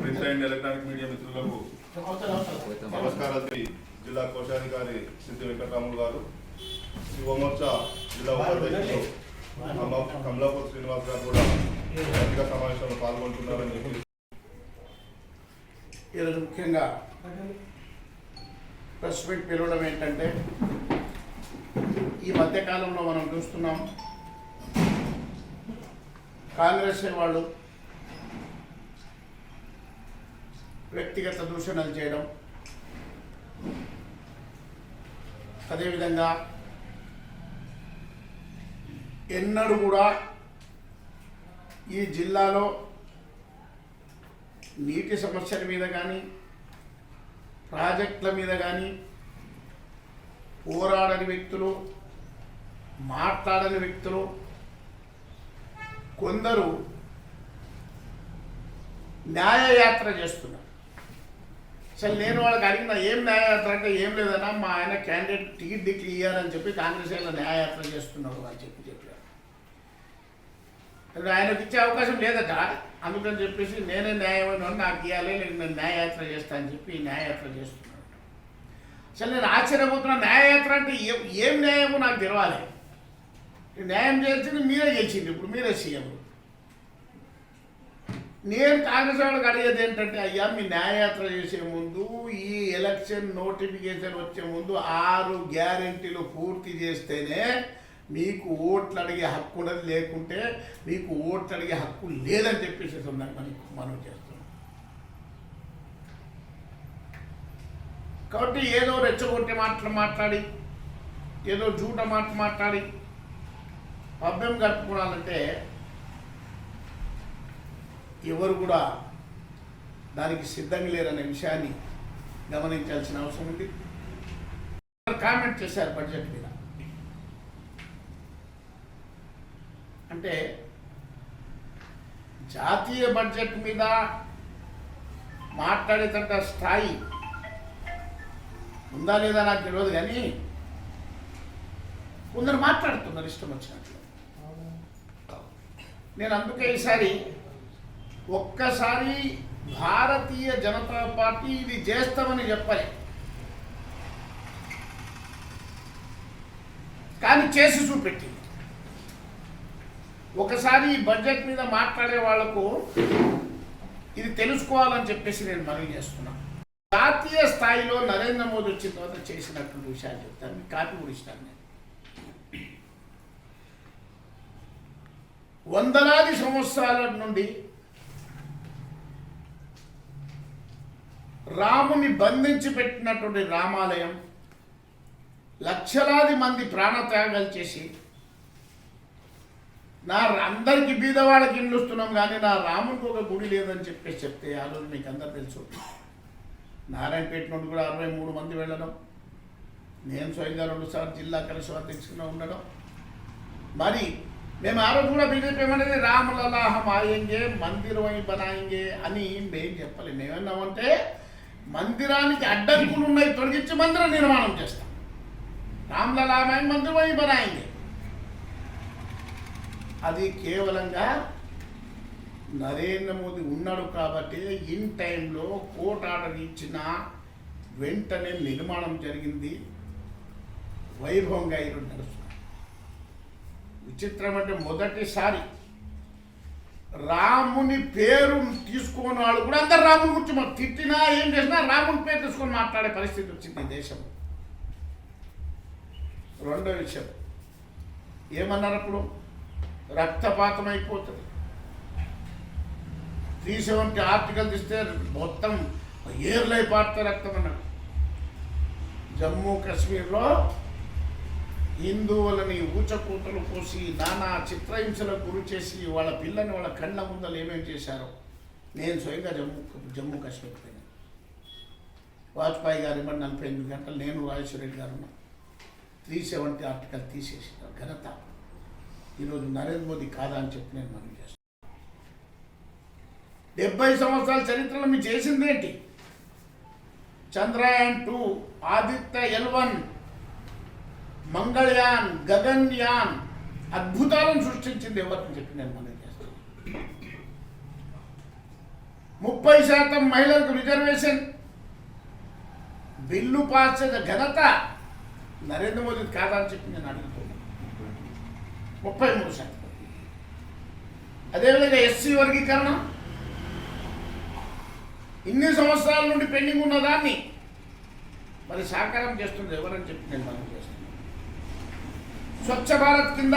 Print and electronic media మిత్రులకు నమస్కారాలు జిల్లా కోశాధికారి సిద్ధి వెంకటరాములు గారు యువమోర్చా జిల్లా ఉపాధ్యక్షులు కమలాపూర్ శ్రీనివాస్ గారు కూడా ఈ సమావేశంలో పాల్గొంటున్నారని చెప్పి ఈరోజు ముఖ్యంగా ప్రెస్ మీట్ పిలవడం ఏంటంటే ఈ మధ్యకాలంలో మనం చూస్తున్నాం కాంగ్రెస్ వాళ్ళు వ్యక్తిగత దూషణలు చేయడం. అదేవిధంగా ఎన్నడూ కూడా ఈ జిల్లాలో నీటి సమస్యల మీద కానీ ప్రాజెక్టుల మీద కానీ పోరాడని వ్యక్తులు మాట్లాడని వ్యక్తులు కొందరు న్యాయయాత్ర చేస్తున్నారు. అసలు నేను వాళ్ళకి అడిగిన ఏం న్యాయయాత్ర అంటే ఏం లేదన్నా మా ఆయన క్యాండిడేట్ టికెట్ డిక్లియర్ ఇయ్యారని చెప్పి కాంగ్రెస్ వాళ్ళు న్యాయయాత్ర చేస్తున్నారు అని చెప్పి చెప్పారు. ఆయనకు ఇచ్చే అవకాశం లేదట. అందుకని చెప్పేసి నేనే న్యాయమైన నాకు ఇవ్వాలి లేదు నేను న్యాయయాత్ర చేస్తా అని చెప్పి న్యాయయాత్ర చేస్తున్నాను అసలు నేను ఆశ్చర్యపోతున్నా న్యాయయాత్ర అంటే ఏం న్యాయమో నాకు తెలవాలి. న్యాయం చేసింది మీరే చేసింది. ఇప్పుడు మీరే సీఎం. నేను కాంగ్రెస్ వాళ్ళకి అడిగేది ఏంటంటే అయ్యా మీ న్యాయయాత్ర చేసే ముందు ఈ ఎలక్షన్ నోటిఫికేషన్ వచ్చే ముందు ఆరు గ్యారెంటీలు పూర్తి చేస్తేనే మీకు ఓట్లు అడిగే హక్కు ఉన్నది. లేకుంటే మీకు ఓట్లు అడిగే హక్కు లేదని చెప్పేసి సందర్భం మనకి మనం చేస్తున్నాం. కాబట్టి ఏదో రెచ్చగొట్టే మాటలు మాట్లాడి ఏదో జూట మాట మాట్లాడి పబ్బెం కట్టుకోవాలంటే ఎవరు కూడా దానికి సిద్ధంగా లేరనే విషయాన్ని గమనించాల్సిన అవసరం ఉంది. కామెంట్ చేశారు బడ్జెట్ మీద? అంటే జాతీయ బడ్జెట్ మీద మాట్లాడేటంత స్థాయి ఉందా లేదా నాకు తెలియదు కానీ కొందరు మాట్లాడుతున్నారు ఇష్టం వచ్చినట్లు. నేను అందుకే ఈసారి ఒక్కసారి భారతీయ జనతా పార్టీ ఇది చేస్తామని చెప్పాలి. కానీ చేసి చూపెట్టింది. ఒకసారి ఈ బడ్జెట్ మీద మాట్లాడే వాళ్ళకు ఇది తెలుసుకోవాలని చెప్పేసి నేను మనవి చేస్తున్నా. జాతీయ స్థాయిలో నరేంద్ర మోదీ వచ్చిన తర్వాత చేసినటువంటి విషయాలు చెప్తాను. మీకు కాపీ కూడా ఇస్తాను నేను. వందలాది సంవత్సరాల నుండి రాముని బంధించి పెట్టినటువంటి రామాలయం లక్షలాది మంది ప్రాణత్యాగాలు చేసి నా అందరికి బీదవాళ్ళకి ఇల్లు వస్తున్నాం కానీ నా రామునికి ఒక గుడి లేదని చెప్పేసి చెప్తే ఆ రోజు మీకు అందరు తెలుసు. నారాయణపేట నుండి కూడా అరవై మూడు మంది వెళ్ళడం నేను స్వయంగా రెండు సార్లు జిల్లా కలెక్టర్ అధ్యక్షుడిగా ఉండడం. మరి మేము ఆ రోజు కూడా బీజేపీ ఏమనేది రామలలాహం ఆయంగే మందిరం అయి బనాయింగే అని మేము చెప్పలేము ఏమన్నామంటే మందిరానికి అడ్డంకులు ఉన్నాయి తొలగించి మందిరం నిర్మాణం చేస్తాం. రామలలాహం మందిరం బనాయింగే. అది కేవలంగా నరేంద్ర మోదీ ఉన్నాడు కాబట్టి ఇన్ టైంలో కోర్టు ఆర్డర్ ఇచ్చిన వెంటనే నిర్మాణం జరిగింది. వైభవంగా ఈరోజు నడుస్తుంది. విచిత్రం అంటే మొదటిసారి రాముని పేరు తీసుకున్న వాళ్ళు కూడా అందరు రాముని గురించి మాకు తిట్టినా ఏం చేసినా రాముని పేరు తీసుకొని మాట్లాడే పరిస్థితి వచ్చింది ఈ దేశం. రెండో విషయం. ఏమన్నారు అప్పుడు? రక్తపాతం అయిపోతుంది. త్రీ సెవెంటీ ఆర్టికల్ తీస్తే మొత్తం ఏర్లై పారితే రక్తం అన్నాడు జమ్మూ కాశ్మీర్లో హిందువులని ఊచకూతలు పోసి నానా చిత్రహింసలకు గురి చేసి వాళ్ళ పిల్లని వాళ్ళ కళ్ళ ముందలు ఏమేమి చేశారో నేను స్వయంగా జమ్మూ జమ్మూ కాశ్మీర్ పోయినా. వాజ్పేయి గారు ఇవ్వండి నలభై ఎనిమిది గంటలు నేను రాజేశ్వరరెడ్డి గారు త్రీ సెవెంటీ ఆర్టికల్ తీసేసిన ఘనత. ఈరోజు నరేంద్ర మోదీ కాదా అని చెప్పి నేను మనం చేస్తాను డెబ్బై సంవత్సరాల చరిత్రలో మీరు చేసిందేంటి Chandrayaan two Aditya L one Mangalyaan Gaganyaan అద్భుతాలను సృష్టించింది ఎవరిని చెప్పి నేను మనం చేస్తాను. ముప్పై శాతం మహిళలకు రిజర్వేషన్. బిల్లు పాస్ చేసిన ఘనత నరేంద్ర మోదీ కాదని చెప్పి నేను అడుగుతున్నాను. ముప్పై మూడు శాతం. అదేవిధంగా ఎస్సీ వర్గీకరణ. ఇన్ని సంవత్సరాల నుండి పెండింగ్ ఉన్న దాన్ని మరి సాకారం చేస్తుంది ఎవరని చెప్పి నేను మనం చేస్తాను. స్వచ్ఛ భారత్ కింద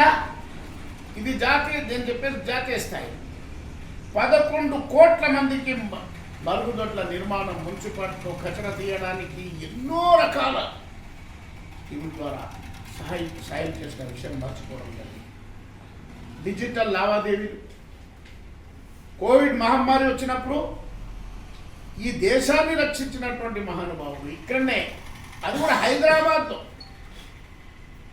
ఇది జాతీయ నేను చెప్పేది జాతీయ స్థాయి. పదకొండు కోట్ల మందికి మరుగుదొడ్ల నిర్మాణం మున్సిపాలిటీలో కచర తీయడానికి ఎన్నో రకాల స్కీముల ద్వారా సహాయం సాయం చేసిన విషయం మర్చిపోవడం జరిగింది. డిజిటల్ లావాదేవీలు. కోవిడ్ మహమ్మారి వచ్చినప్పుడు ఈ దేశాన్ని రక్షించినటువంటి మహానుభావుడు ఇక్కడనే. అది కూడా హైదరాబాద్లో.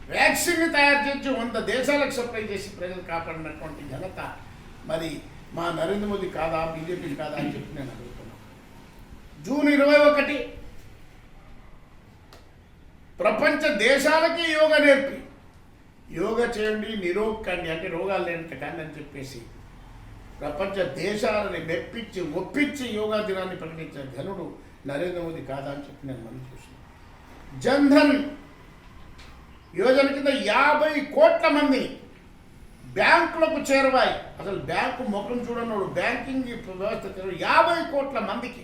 వ్యాక్సిన్ తయారు చేసి వంద దేశాలకు సప్లై చేసి ప్రజలు కాపాడినటువంటి ఘనత మరి మా నరేంద్ర మోదీ కాదా బీజేపీ కాదా అని చెప్పి నేను అడుగుతున్నాను జూన్ ఇరవై ఒకటి ప్రపంచ దేశాలకి యోగా నేర్పి. యోగా చేయండి నిరోగకండి అంటే రోగాలు లేనంత కానీ అని చెప్పేసి ప్రపంచ దేశాలని మెప్పించి ఒప్పించి యోగా దినాన్ని ప్రకటించిన ఘనుడు నరేంద్ర మోదీ కాదా అని చెప్పి నేను మనం చూస్తున్నాను జన్ధన్ యోజన కింద యాభై కోట్ల మందిని బ్యాంకులకు చేరవాయి. అసలు బ్యాంకు ముఖం చూడనోడు బ్యాంకింగ్ వ్యవస్థ యాభై కోట్ల మందికి.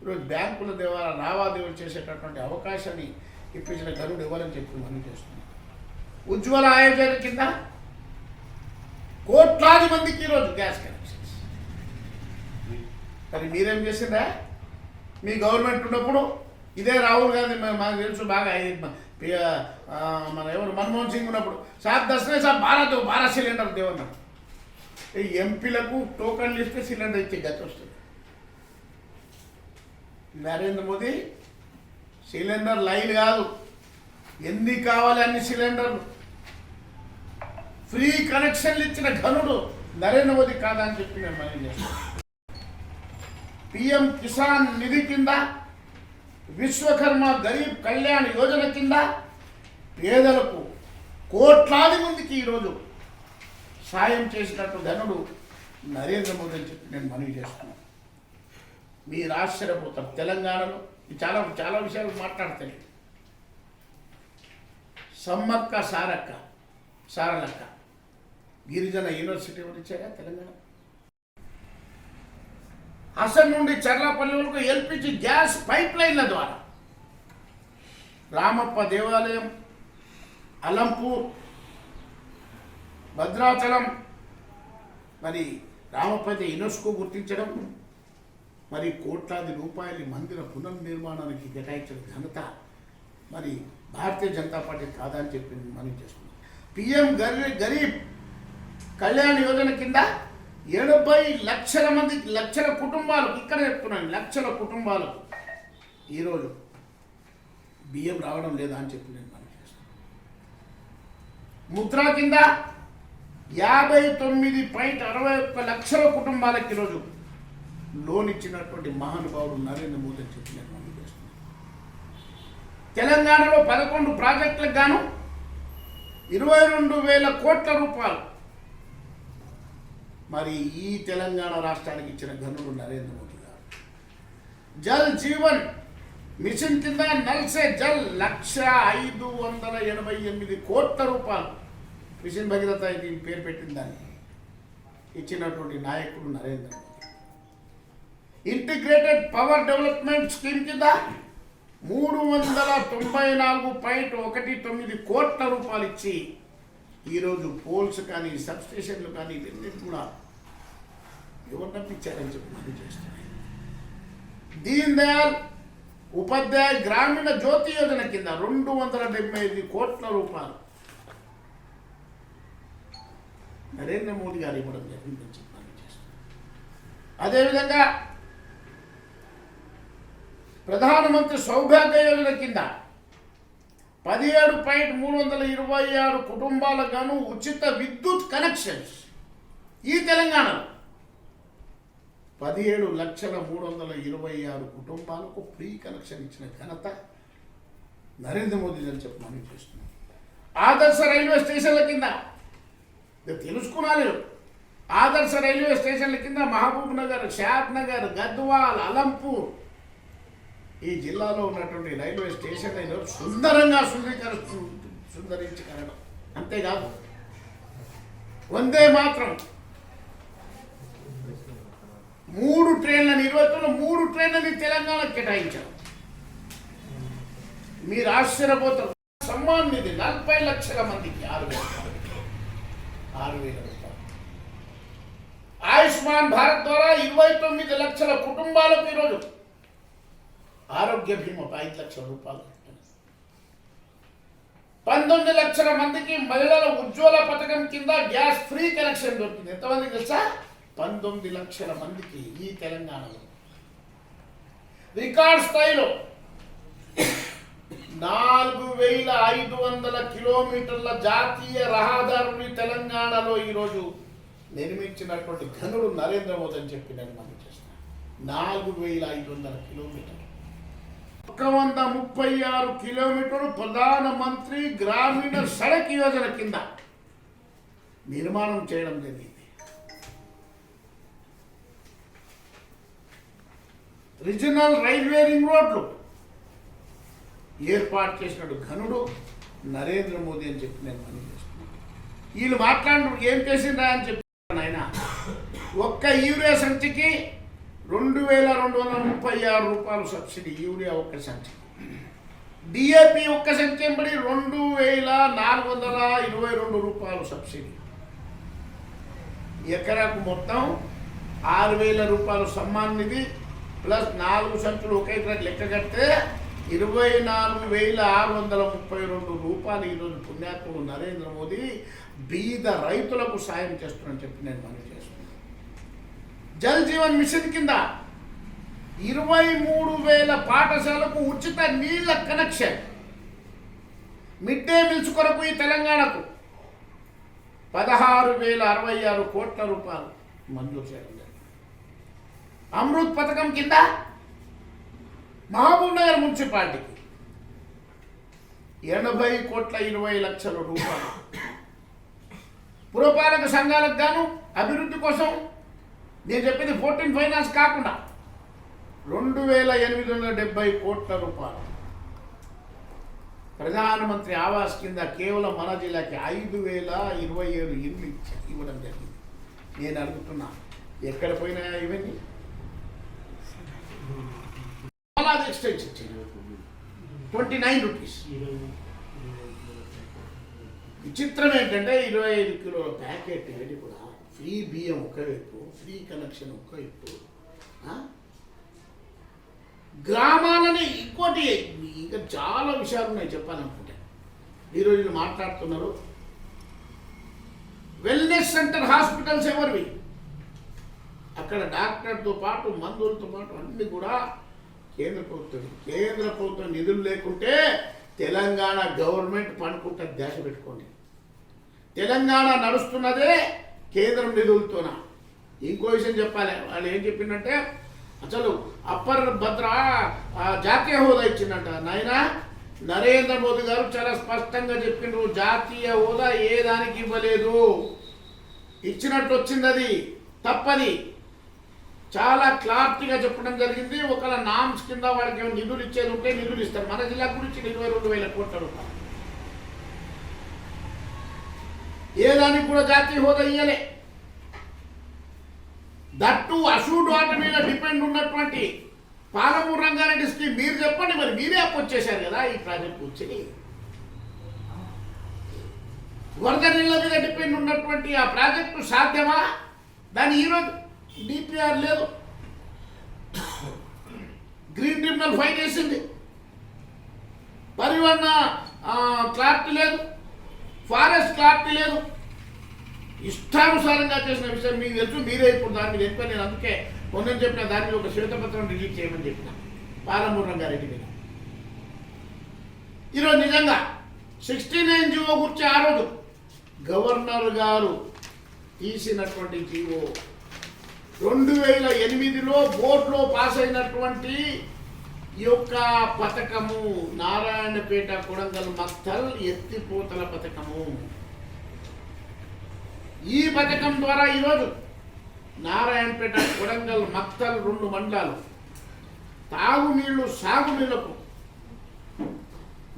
ఈరోజు బ్యాంకుల ద్వారా లావాదేవీలు చేసేటటువంటి అవకాశాన్ని ఇప్పించిన గరుడు ఇవ్వాలని చెప్పి మనం చేస్తున్నాం ఉజ్వల ఆయోజన కింద కోట్లాది మందికి ఈరోజు గ్యాస్ కనెక్షన్స్. మరి మీరేం చేసిందా? మీ గవర్నమెంట్ ఉన్నప్పుడు ఇదే రాహుల్ గాంధీ మాకు తెలుసు బాగా మన ఎవరు? మన్మోహన్ సింగ్ ఉన్నప్పుడు. సార్ దసరే సార్ భారత్ భారత్ సిలిండర్ దేవన్న ఈ ఎంపీలకు టోకన్లు ఇస్తే సిలిండర్ ఇచ్చే గతి వస్తుంది. నరేంద్ర మోదీ సిలిండర్ లైన్ కాదు. ఎన్ని కావాలి అన్ని సిలిండర్లు? ఫ్రీ కనెక్షన్లు ఇచ్చిన ఘనుడు నరేంద్ర మోదీ కాదని చెప్పి నేను మనం చేస్తాను పిఎం కిసాన్ నిధి కింద విశ్వకర్మ గరీబ్ కళ్యాణ్ యోజన కింద పేదలకు కోట్లాది మందికి ఈరోజు సాయం చేసినట్టు ధనుడు నరేంద్ర మోదీ అని చెప్పి నేను మనవి చేస్తున్నాను మీరు ఆశ్చర్యపోతారు. తెలంగాణలో చాలా చాలా విషయాలు మాట్లాడతాయి. సమ్మక్క సారక్క సారలక్క గిరిజన యూనివర్సిటీ ఎవరు తెలంగాణ? అసలు నుండి చర్లపల్లి వరకు ఎల్పిజి గ్యాస్ పైప్ లైన్ల ద్వారా రామప్ప దేవాలయం అలంపూర్ భద్రాచలం మరి రామప్పతి యునెస్కో గుర్తించడం మరి కోట్లాది రూపాయల మందిర పునర్నిర్మాణానికి కేటాయించిన ఘనత మరి భారతీయ జనతా పార్టీ కాదని చెప్పి మనం చేస్తున్నాం పిఎం గరీ గరీబ్ కళ్యాణ్ యోజన కింద ఎనభై లక్షల మంది లక్షల కుటుంబాలకు ఇక్కడ చెప్తున్నాను లక్షల కుటుంబాలకు ఈరోజు బియ్యం రావడం లేదా అని చెప్పి నేను ముద్ర కింద యాభై తొమ్మిది పాయింట్ అరవై ఒక్క లక్షల కుటుంబాలకు ఈరోజు లోన్ ఇచ్చినటువంటి మహానుభావుడు నరేంద్ర మోదీ అని చెప్పి నేను చేస్తున్నాను. తెలంగాణలో పదకొండు ప్రాజెక్టులకు గాను ఇరవై రెండు వేల కోట్ల రూపాయలు. మరి ఈ తెలంగాణ రాష్ట్రానికి ఇచ్చిన ఘనుడు నరేంద్ర మోదీ గారు. జల్ జీవన్ మిషన్ కింద నల్సే జల్ లక్ష ఐదు వందల ఎనభై ఎనిమిది కోట్ల రూపాయలు. మిషన్ భగీరథ ఇది పేరు పెట్టిన దాన్ని ఇచ్చినటువంటి నాయకుడు Narendra Modi integrated power development scheme కింద మూడు వందల తొంభై నాలుగు పాయింట్ ఒకటి తొమ్మిది కోట్ల రూపాయలు ఇచ్చి ఈరోజు పోల్స్ కానీ సబ్స్టేషన్లు కానీ ఇవన్నీ కూడా ఎవరిన తప్పించారని చెప్పి మనం చేస్తున్నాయి దీన్ దయాల్ ఉపాధ్యాయ గ్రామీణ జ్యోతి యోజన కింద రెండు వందల డెబ్బై ఐదు కోట్ల రూపాయలు. నరేంద్ర మోదీ గారు ఇవ్వడం జరిగిందని చెప్పాలని చేస్తున్నారు. అదేవిధంగా ప్రధానమంత్రి సౌభాగ్య యోజన కింద పదిహేడు పాయింట్ మూడు వందల ఇరవై ఆరు కుటుంబాలకు గాను ఉచిత విద్యుత్ కనెక్షన్స్ ఈ తెలంగాణలో పదిహేడు లక్షల మూడు వందల ఇరవై ఆరు కుటుంబాలకు ఫ్రీ కనెక్షన్ ఇచ్చిన ఘనత నరేంద్ర మోదీ అని చెప్పి మనం చేస్తున్నాం ఆదర్శ రైల్వే స్టేషన్ల కింద తెలుసుకున్నాను ఆదర్శ రైల్వే స్టేషన్ల కింద మహబూబ్ నగర్ షాద్ నగర్ గద్వాల్ అలంపూర్ ఈ జిల్లాలో ఉన్నటువంటి రైల్వే స్టేషన్లను సుందరంగా సుందరీకరిస్తూ సుందరించగలడం అంతేకాదు వందే మాత్రం మూడు ట్రైన్లని ఇరవై మూడు ట్రైన్లని తెలంగాణకు కేటాయించారు. మీరు ఆశ్చర్యపోతారు. సమ్మాన్ నిధి నలభై లక్షల మందికి ఆరు వేల ఆరు వేల రూపాయలు. ఆయుష్మాన్ భారత్ ద్వారా ఇరవై తొమ్మిది లక్షల కుటుంబాలకు ఈరోజు ఆరోగ్య బీమా ఐదు లక్షల రూపాయలు. పంతొమ్మిది లక్షల మందికి మహిళల ఉజ్వల పథకం కింద గ్యాస్ ఫ్రీ కనెక్షన్ దొరుకుతుంది ఎంతమందికి తెలుసా? పంతొమ్మిది లక్షల మందికి ఈ తెలంగాణలో. రికార్డ్ స్థాయిలో నాలుగు వేల ఐదు వందల కిలోమీటర్ల జాతీయ రహదారుని తెలంగాణలో ఈరోజు నిర్మించినటువంటి ఘనుడు నరేంద్ర మోదీ అని చెప్పి నేను మనం చేస్తున్నాను నాలుగు వేల ఐదు వందల కిలోమీటర్లు. ఒక వంద ముప్పై ఆరు కిలోమీటర్లు ప్రధానమంత్రి గ్రామీణ సడక్ యోజన కింద నిర్మాణం చేయడం జరిగింది. రీజనల్ రైల్వే రింగ్ రోడ్లు. ఏర్పాటు చేసినట్టు ఘనుడు నరేంద్ర మోదీ అని చెప్పి నేను పని చేస్తున్నాను. వీళ్ళు మాట్లాడు ఏం చేసిండ్రా అని చెప్పాను ఆయన ఒక్క యూరియా సంచికి రెండు వేల రెండు వందల ముప్పై ఆరు రూపాయలు సబ్సిడీ యూరియా ఒక్క సంచి. డిఏపి ఒక్క సంచి ఎంబడి రెండు వేల నాలుగు వందల ఇరవై రెండు రూపాయలు సబ్సిడీ. ఎకరాకు మొత్తం ఆరు వేల రూపాయలు సమ్మాన్ నిధి ప్లస్ నాలుగు సంచులు ఒక ఎకరాకి లెక్క కడితే ఇరవై నాలుగు వేల ఆరు వందల ముప్పై రెండు రూపాయలు ఈరోజు పుణ్యాత్ముడు నరేంద్ర మోదీ బీద రైతులకు సాయం చేస్తున్నారని చెప్పి నేను మనం చేస్తున్నాను. జల్ జీవన్ మిషన్ కింద ఇరవై మూడు వేల పాఠశాలకు ఉచిత నీళ్ళ కనెక్షన్. మిడ్ డే మీల్స్ కొరకు ఈ తెలంగాణకు పదహారు వేల అరవై ఆరు కోట్ల రూపాయలు మంజూరు చేయడం అమృత్ పథకం కింద మహబూబ్ నగర్ మున్సిపాలిటీకి ఎనభై కోట్ల ఇరవై లక్షల రూపాయలు. పురపాలక సంఘాలకు గాను అభివృద్ధి కోసం నేను చెప్పింది ఫోర్టీన్ ఫైనాన్స్ కాకుండా రెండు వేల ఎనిమిది వందల డెబ్బై కోట్ల రూపాయలు. ప్రధానమంత్రి ఆవాస్ కింద కేవలం మన జిల్లాకి ఐదు వేల ఇరవై ఏడు ఇల్లు ఇవ్వడం జరిగింది. నేను అడుగుతున్నా ఎక్కడ పోయినాయా ఇవన్నీ? అలాది ఎక్స్టెన్షన్ ఇచ్చింది ట్వంటీ నైన్ రూపీస్ విచిత్రం ఏంటంటే ఇరవై ఐదు కిలోల ప్యాకెట్ ఏది కూడా ఫ్రీ బియ్యం ఒకవైపు ఫ్రీ కనెక్షన్ ఒకవైపు గ్రామాలని ఇంకోటి ఇంకా చాలా విషయాలు ఉన్నాయి చెప్పాలనుకుంటే. ఈరోజు మాట్లాడుతున్నారు. వెల్నెస్ సెంటర్ హాస్పిటల్స్ ఎవరివి? అక్కడ డాక్టర్తో పాటు మందులతో పాటు అన్ని కూడా కేంద్ర ప్రభుత్వం కేంద్ర ప్రభుత్వం నిధులు లేకుంటే తెలంగాణ గవర్నమెంట్ పనుకుంటే దేశ పెట్టుకోండి. తెలంగాణ నడుస్తున్నదే కేంద్రం నిధులతోన? ఇంకో విషయం చెప్పాలి. వాళ్ళు ఏం చెప్పిందంటే అసలు అప్పర్ భద్ర ఆ, జాతీయ హోదా ఇచ్చిందంట. నాయన నరేంద్ర మోదీ గారు చాలా స్పష్టంగా చెప్పిండ్రు జాతీయ హోదా ఏ దానికి ఇవ్వలేదు. ఇచ్చినట్టు వచ్చింది అది. తప్పది చాలా క్లారిటీగా చెప్పడం జరిగింది. ఒకవేళ నామ్స్ కింద వాళ్ళకి ఏమైనా నిధులు ఇచ్చేది ఉంటే నిధులు ఇస్తారు. మన జిల్లా గురించి ఇరవై రెండు వేల కోట్ల రూపాయలు. ఏ దానికి కూడా జాతీయ హోదా ఇయ్యలే. దట్టు అసూడ్ వాటర్ మీద డిపెండ్ ఉన్నటువంటి పాలమూరు రంగారెడ్డి స్కీమ్. మీరు చెప్పండి మరి మీరే అప్పొచ్చేశారు కదా ఈ ప్రాజెక్ట్ వచ్చి వరద నీళ్ళ మీద డిపెండ్ ఉన్నటువంటి ఆ ప్రాజెక్టు సాధ్యమా? దాని ఈరోజు డిపిఆర్ లేదు. గ్రీన్ ట్రిబ్యునల్ ఫైన్ చేసింది. పరివహన క్లారిటీ లేదు. ఫారెస్ట్ క్లారిటీ లేదు. ఇష్టానుసారంగా చేసిన విషయం మీకు తెలుసు మీరే ఇప్పుడు దాని మీద ఎక్కువ నేను అందుకే మొన్న చెప్పిన దాని మీద ఒక శ్వేతపత్రం రిలీజ్ చేయమని చెప్పిన. పాలమూరు రంగారెడ్డి మీద. ఈరోజు నిజంగా సిక్స్టీ నైన్ జీవో గురించి ఆ రోజు గవర్నర్ గారు తీసినటువంటి జీవో రెండు వేల ఎనిమిదిలో బోర్డులో పాస్ అయినటువంటి ఈ యొక్క పథకము నారాయణపేట కొడంగల్ మత్తల్ ఎత్తిపోతల పథకము. ఈ పథకం ద్వారా ఈరోజు నారాయణపేట కొడంగల్ మత్తల్ రెండు మండలాలు తాగునీళ్ళు సాగునీళ్ళకు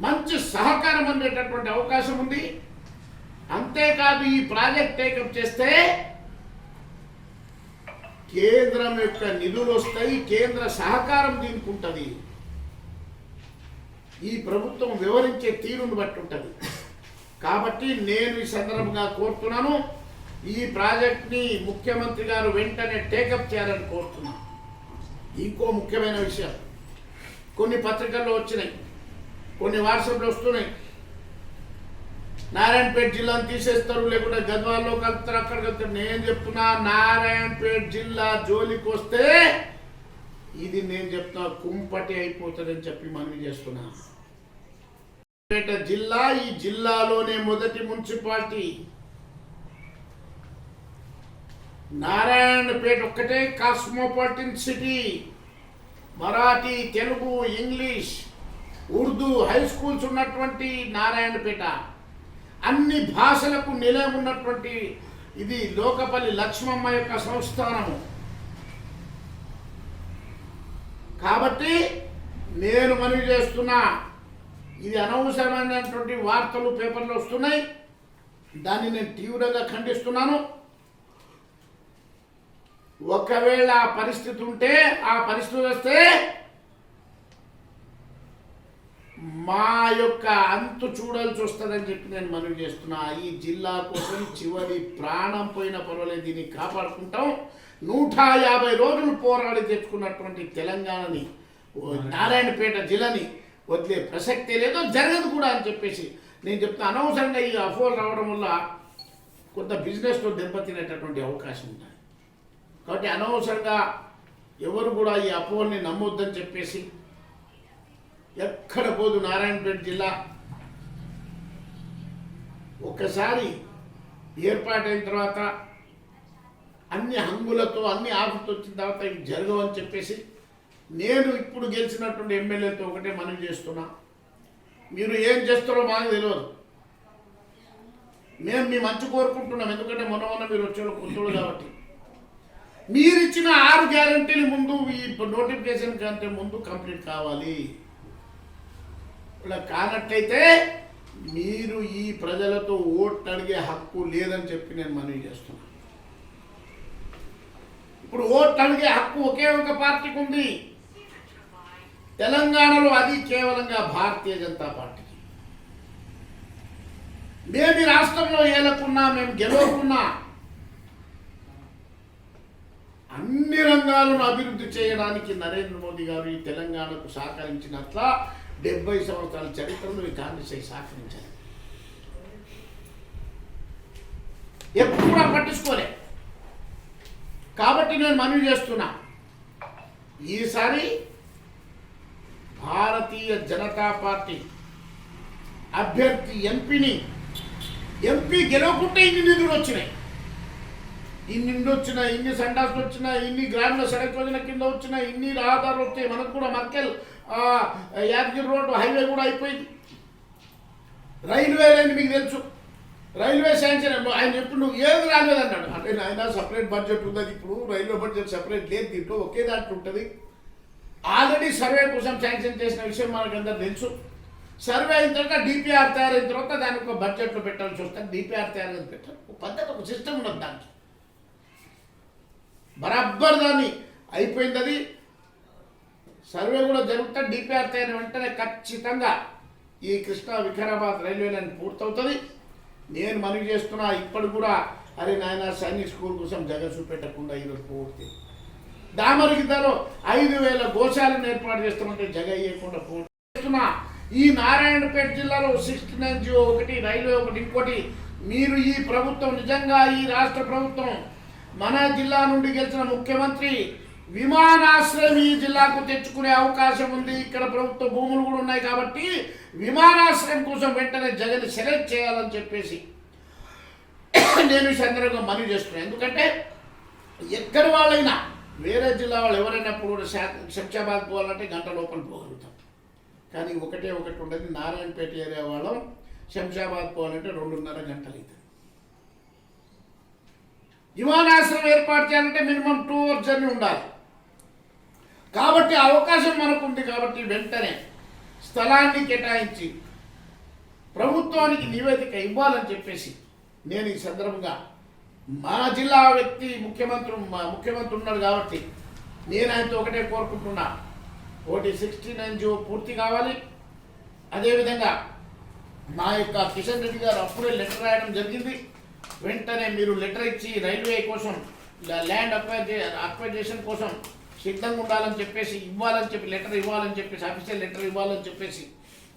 మంచి సహకారం అందేటటువంటి అవకాశం ఉంది. అంతేకాదు ఈ ప్రాజెక్ట్ టేకప్ చేస్తే కేంద్రం యొక్క నిధులు వస్తాయి కేంద్ర సహకారం దీనికి ఉంటుంది ఈ ప్రభుత్వం వివరించే తీరును బట్టి ఉంటుంది కాబట్టి నేను ఈ సందర్భంగా కోరుతున్నాను ఈ ప్రాజెక్ట్ని ముఖ్యమంత్రి గారు వెంటనే టేకప్ చేయాలని కోరుతున్నాను ఇంకో ముఖ్యమైన విషయం కొన్ని పత్రికల్లో వచ్చినాయి కొన్ని వాట్సాప్లో వస్తున్నాయి. నారాయణపేట జిల్లాను తీసేస్తారు లేకుంటే గద్వాల్లో కలుపుతారు అక్కడ కలుపుతారు. నేను చెప్తున్నా నారాయణపేట జిల్లా జోలికి వస్తే ఇది నేను చెప్తున్నా కుంపటి అయిపోతుందని చెప్పి మనవి చేస్తున్నా. పేట జిల్లా ఈ జిల్లాలోనే మొదటి మున్సిపాలిటీ. నారాయణపేట ఒక్కటే cosmopolitan city. Marathi Telugu English Urdu high schools ఉన్నటువంటి నారాయణపేట. అన్ని భాషలకు నిలయం ఉన్నటువంటి ఇది లోకపల్లి లక్ష్మమ్మ యొక్క సంస్థానము. కాబట్టి నేను మనవి చేస్తున్నా ఇది అనవసరమైనటువంటి వార్తలు పేపర్లు వస్తున్నాయి. దాన్ని నేను తీవ్రంగా ఖండిస్తున్నాను. ఒకవేళ ఆ పరిస్థితి ఉంటే ఆ పరిస్థితి వస్తే మా యొక్క అంతు చూడాల్సి వస్తుందని చెప్పి నేను మనవి చేస్తున్నా. ఈ జిల్లా కోసం చివరి ప్రాణం పోయిన పర్వాలేదు దీన్ని కాపాడుకుంటాం. నూట యాభై రోజులు పోరాడి తెచ్చుకున్నటువంటి తెలంగాణని నారాయణపేట జిల్లాని వదిలే ప్రసక్తే లేదో జరగదు కూడా అని చెప్పేసి నేను చెప్తా. అనవసరంగా ఈ అఫోలు రావడం వల్ల కొంత బిజినెస్లో దెబ్బతినేటటువంటి అవకాశం ఉంది కాబట్టి అనవసరంగా ఎవరు కూడా ఈ అపోల్ని నమ్మొద్దని చెప్పేసి ఎక్కడ పోదు నారాయణపేట జిల్లా. ఒక్కసారి ఏర్పాటైన తర్వాత అన్ని హంగులతో అన్ని ఆఫీసులు వచ్చిన తర్వాత ఇవి జరగవని చెప్పేసి నేను ఇప్పుడు గెలిచినటువంటి ఎమ్మెల్యేతో ఒకటే మనం చేస్తున్నా. మీరు ఏం చేస్తారో మాకు తెలియదు. మేము మీ మంచి కోరుకుంటున్నాం. ఎందుకంటే మొన్న మొన్న మీరు వచ్చేవాళ్ళు కొత్తోళ్ళు కాబట్టి. మీరు ఇచ్చిన ఆరు గ్యారంటీలు ముందు ఈ నోటిఫికేషన్ కంటే ముందు కంప్లీట్ కావాలి. ఇలా కానట్టయితే మీరు ఈ ప్రజలతో ఓట్లు అడిగే హక్కు లేదని చెప్పి నేను మనవి చేస్తున్నాను ఇప్పుడు ఓట్లు అడిగే హక్కు ఒకే ఒక పార్టీకి ఉంది. తెలంగాణలో అది కేవలంగా భారతీయ జనతా పార్టీకి మేము రాష్ట్రంలో ఏలకున్నా మేము గెలవకున్నా అన్ని రంగాలను అభివృద్ధి చేయడానికి నరేంద్ర మోదీ గారు ఈ తెలంగాణకు సహకరించినట్ల డెబ్బై సంవత్సరాల చరిత్రలో ఈ కాంగ్రెస్ అయి ఎప్పుడూ ఎప్పుడు పట్టించుకోలే. కాబట్టి నేను మనవి చేస్తున్నా ఈసారి భారతీయ జనతా పార్టీ అభ్యర్థి ఎంపీని ఎంపీ గెలవకుంటే ఇన్ని నిధులు వచ్చినాయి. ఇన్ని ఇండ్లు వచ్చినా ఇన్ని సండాసులు వచ్చినా ఇన్ని గ్రామీణ సడక్ యోజన కింద వచ్చినా ఇన్ని రహదారులు వచ్చాయి మనకు కూడా మక్కెల్ యాదగిరి రోడ్డు హైవే కూడా అయిపోయింది. రైల్వే లేని మీకు తెలుసు. రైల్వే శాంక్షన్ ఆయన ఎప్పుడు నువ్వు ఏది రాలేదు అన్నాడు. అంటే ఆయన సపరేట్ బడ్జెట్ ఉన్నది ఇప్పుడు. రైల్వే బడ్జెట్ సపరేట్ లేదు దీంట్లో ఒకే దాంట్లో ఉంటుంది. ఆల్రెడీ సర్వే కోసం శాంక్షన్ చేసిన విషయం మనకు అందరూ తెలుసు. సర్వే అయిన తర్వాత డిపిఆర్ తయారైన తర్వాత దానికి ఒక బడ్జెట్లో పెట్టాల్సి వస్తుంది. డిపిఆర్ తయారైన పెట్టాలి ఒక పద్ధతి ఒక సిస్టమ్ ఉన్నది దానికి బరాబర్ దాన్ని అయిపోయింది అది. సర్వే కూడా జరుగుతా డిపిఆర్ తయారు వెంటనే ఖచ్చితంగా ఈ కృష్ణా వికారాబాద్ రైల్వే లైన్ పూర్తవుతుంది. నేను మనవి చేస్తున్నా ఇప్పటి కూడా అరే నాయన సైనిక్ స్కూల్ కోసం జగ చూపెట్టకుండా ఈరోజు పూర్తి. దామరగిద్దలో ఐదు వేల గోశాలను ఏర్పాటు చేస్తామంటే జగ ఇవ్వకుండా పూర్తి చేస్తున్నా. ఈ నారాయణపేట జిల్లాలో సిక్స్టీ నైన్ జియో ఒకటి రైల్వే ఒకటి ఇంకోటి. మీరు ఈ ప్రభుత్వం నిజంగా ఈ రాష్ట్ర ప్రభుత్వం మన జిల్లా నుండి గెలిచిన ముఖ్యమంత్రి విమానాశ్రయం ఈ జిల్లాకు తెచ్చుకునే అవకాశం ఉంది. ఇక్కడ ప్రభుత్వ భూములు కూడా ఉన్నాయి కాబట్టి విమానాశ్రయం కోసం వెంటనే జగన్ సెలెక్ట్ చేయాలని చెప్పేసి నేను ఈ సందర్భంగా మనవి చేస్తున్నాను. ఎందుకంటే ఎక్కడ వాళ్ళైనా వేరే జిల్లా వాళ్ళు ఎవరైనప్పుడు కూడా శా- శంషాబాద్ పోవాలంటే గంట లోపల పోగలుగుతాం. కానీ ఒకటే ఒకటి ఉండదు. నారాయణపేట ఏరియా వాళ్ళం శంషాబాద్ పోవాలంటే రెండున్నర గంటలు అవుతుంది. విమానాశ్రయం ఏర్పాటు చేయాలంటే మినిమం టూ అవర్స్ జర్నీ ఉండాలి. కాబట్టి అవకాశం మనకు ఉంది కాబట్టి వెంటనే స్థలాన్ని కేటాయించి ప్రభుత్వానికి నివేదిక ఇవ్వాలని చెప్పేసి నేను ఈ సందర్భంగా మా జిల్లా వ్యక్తి ముఖ్యమంత్రి మా ముఖ్యమంత్రి ఉన్నాడు కాబట్టి నేను ఆయనతో ఒకటే కోరుకుంటున్నా. ఒకటి సిక్స్టీ నైన్ జీవో పూర్తి కావాలి. అదేవిధంగా మా యొక్క కిషన్ రెడ్డి గారు అప్పుడే లెటర్ రాయడం జరిగింది. వెంటనే మీరు లెటర్ ఇచ్చి రైల్వే కోసం ల్యాండ్ అక్వైర్ అక్వైజేషన్ కోసం సిద్ధంగా ఉండాలని చెప్పేసి ఇవ్వాలని చెప్పి లెటర్ ఇవ్వాలని చెప్పేసి అఫీషియల్ లెటర్ ఇవ్వాలని చెప్పేసి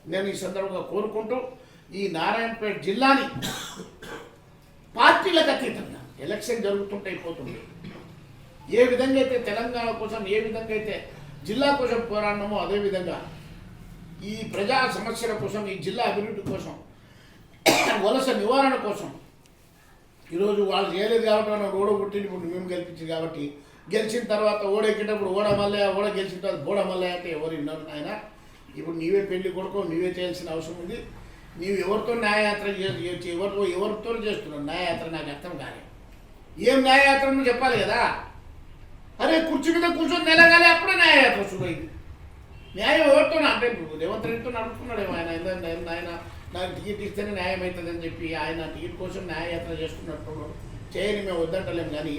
నేను ఈ సందర్భంగా కోరుకుంటూ ఈ నారాయణపేట జిల్లాని పార్టీలకు అతీతంగా ఎలక్షన్ జరుగుతుంటే పోతుంది. ఏ విధంగా అయితే తెలంగాణ కోసం ఏ విధంగా అయితే జిల్లా కోసం పోరాడినామో అదేవిధంగా ఈ ప్రజా సమస్యల కోసం ఈ జిల్లా అభివృద్ధి కోసం వలస నివారణ కోసం ఈరోజు వాళ్ళు చేయలేదు కాబట్టి మనం రోడ్డు పుట్టింది మేము గెలిపించింది కాబట్టి గెలిచిన తర్వాత ఓడెక్కేటప్పుడు ఓడ మల్లయ్య ఓడ గెలిచిన తర్వాత బోడ మల్లయ్య అంటే ఎవరు విన్నారు? ఆయన ఇప్పుడు నీవే పెళ్ళి కొడుకో నీవే చేయాల్సిన అవసరం ఉంది. నీవు ఎవరితో న్యాయయాత్ర ఎవరితో ఎవరితో చేస్తున్నావు? న్యాయయాత్ర నాకు అర్థం కాలే. ఏం న్యాయయాత్ర చెప్పాలి కదా? అరే కుర్చీ మీద కూర్చొని నిలగాలి అప్పుడే న్యాయయాత్ర శుభైంది న్యాయం ఎవరితో అంటే ఇప్పుడు రేవంత్ రెడ్డితో నడుపుతున్నాడేమో ఆయన. ఏంటంటే ఆయన నాకు టికెట్ ఇస్తేనే న్యాయం అవుతుందని చెప్పి ఆయన టికెట్ కోసం న్యాయయాత్ర చేస్తున్నట్టు చేయని మేము వద్దంటలేం కానీ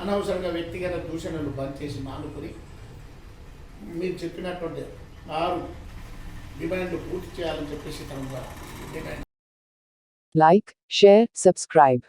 అనవసరంగా వ్యక్తిగత దూషణలు బంద్ చేసి మానుకొని మీరు చెప్పినటువంటి ఆరు డిమాండ్లు పూర్తి చేయాలని చెప్పేసి తన డిమాండ్ లైక్ షేర్ సబ్స్క్రైబ్